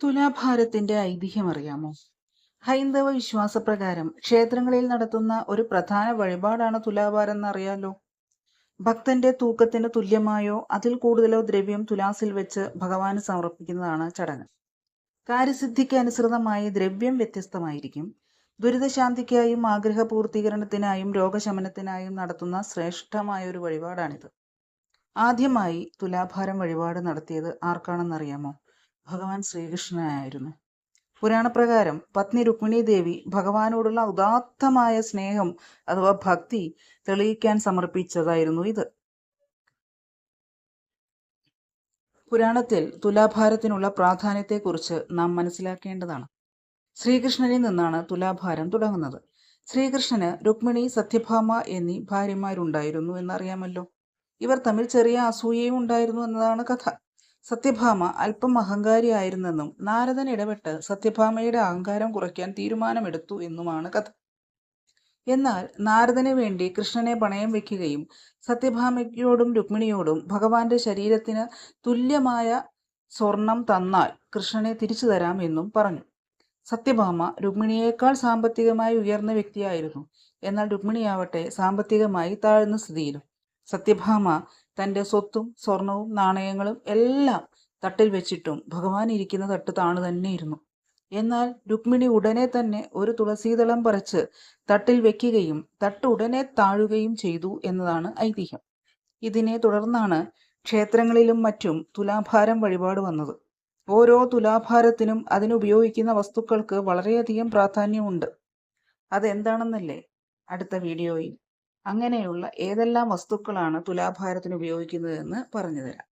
തുലാഭാരത്തിന്റെ ഐതിഹ്യം അറിയാമോ ഹൈന്ദവ വിശ്വാസപ്രകാരം ക്ഷേത്രങ്ങളിൽ നടത്തുന്ന ഒരു പ്രധാന വഴിപാടാണ് തുലാഭാരം എന്നറിയാലോ? ഭക്തന്റെ തൂക്കത്തിന് തുല്യമായോ അതിൽ കൂടുതലോ ദ്രവ്യം തുലാസിൽ വെച്ച് ഭഗവാന് സമർപ്പിക്കുന്നതാണ് ചടങ്ങ്. കാര്യസിദ്ധിക്ക് അനുസൃതമായി ദ്രവ്യം വ്യത്യസ്തമായിരിക്കും. ദുരിതശാന്തിക്കായും ആഗ്രഹ പൂർത്തീകരണത്തിനായും രോഗശമനത്തിനായും നടത്തുന്ന ശ്രേഷ്ഠമായ ഒരു വഴിപാടാണിത്. ആദ്യമായി തുലാഭാരം വഴിപാട് നടത്തിയത് ആർക്കാണെന്നറിയാമോ? ഭഗവാൻ ശ്രീകൃഷ്ണനായിരുന്നു. പുരാണപ്രകാരം പത്നി രുക്മിണി ദേവി ഭഗവാനോടുള്ള ഉദാത്തമായ സ്നേഹം അഥവാ ഭക്തി തെളിയിക്കാൻ സമർപ്പിച്ചതായിരുന്നു ഇത്. പുരാണത്തിൽ തുലാഭാരത്തിനുള്ള പ്രാധാന്യത്തെക്കുറിച്ച് നാം മനസ്സിലാക്കേണ്ടതാണ്. ശ്രീകൃഷ്ണനിൽ നിന്നാണ് തുലാഭാരം തുടങ്ങുന്നത്. ശ്രീകൃഷ്ണന് രുക്മിണി സത്യഭാമ എന്നീ ഭാര്യമാരുണ്ടായിരുന്നു എന്നറിയാമല്ലോ. ഇവർ തമ്മിൽ ചെറിയ അസൂയയും ഉണ്ടായിരുന്നു എന്നതാണ് കഥ. സത്യഭാമ അല്പം അഹങ്കാരിയായിരുന്നെന്നും നാരദൻ ഇടപെട്ട് സത്യഭാമയുടെ അഹങ്കാരം കുറയ്ക്കാൻ തീരുമാനമെടുത്തു എന്നുമാണ് കഥ. എന്നാൽ നാരദന് വേണ്ടി കൃഷ്ണനെ പണയം വെക്കുകയും സത്യഭാമയോടും രുക്മിണിയോടും ഭഗവാന്റെ ശരീരത്തിന് തുല്യമായ സ്വർണം തന്നാൽ കൃഷ്ണനെ തിരിച്ചു തരാം എന്നും പറഞ്ഞു. സത്യഭാമ രുക്മിണിയേക്കാൾ സാമ്പത്തികമായി ഉയർന്ന വ്യക്തിയായിരുന്നു. എന്നാൽ രുക്മിണിയാവട്ടെ സാമ്പത്തികമായി താഴ്ന്ന സ്ഥിതിയിലും. സത്യഭാമ തന്റെ സ്വത്തും സ്വർണവും നാണയങ്ങളും എല്ലാം തട്ടിൽ വെച്ചിട്ടും ഭഗവാൻ ഇരിക്കുന്ന തട്ട് താണു തന്നെയിരുന്നു. എന്നാൽ രുക്മിണി ഉടനെ തന്നെ ഒരു തുളസീതളം പറിച്ച് തട്ടിൽ വെക്കുകയും തട്ട് ഉടനെ താഴുകയും ചെയ്തു എന്നതാണ് ഐതിഹ്യം. ഇതിനെ തുടർന്നാണ് ക്ഷേത്രങ്ങളിലും മറ്റും തുലാഭാരം വഴിപാട് വന്നത്. ഓരോ തുലാഭാരത്തിനും അതിനുപയോഗിക്കുന്ന വസ്തുക്കൾക്ക് വളരെയധികം പ്രാധാന്യമുണ്ട്. അതെന്താണെന്നല്ലേ അടുത്ത വീഡിയോയിൽ അങ്ങനെയുള്ള ഏതെല്ലാം വസ്തുക്കളാണ് തുലാഭാരത്തിന് ഉപയോഗിക്കുന്നതെന്ന് പറഞ്ഞു തരാം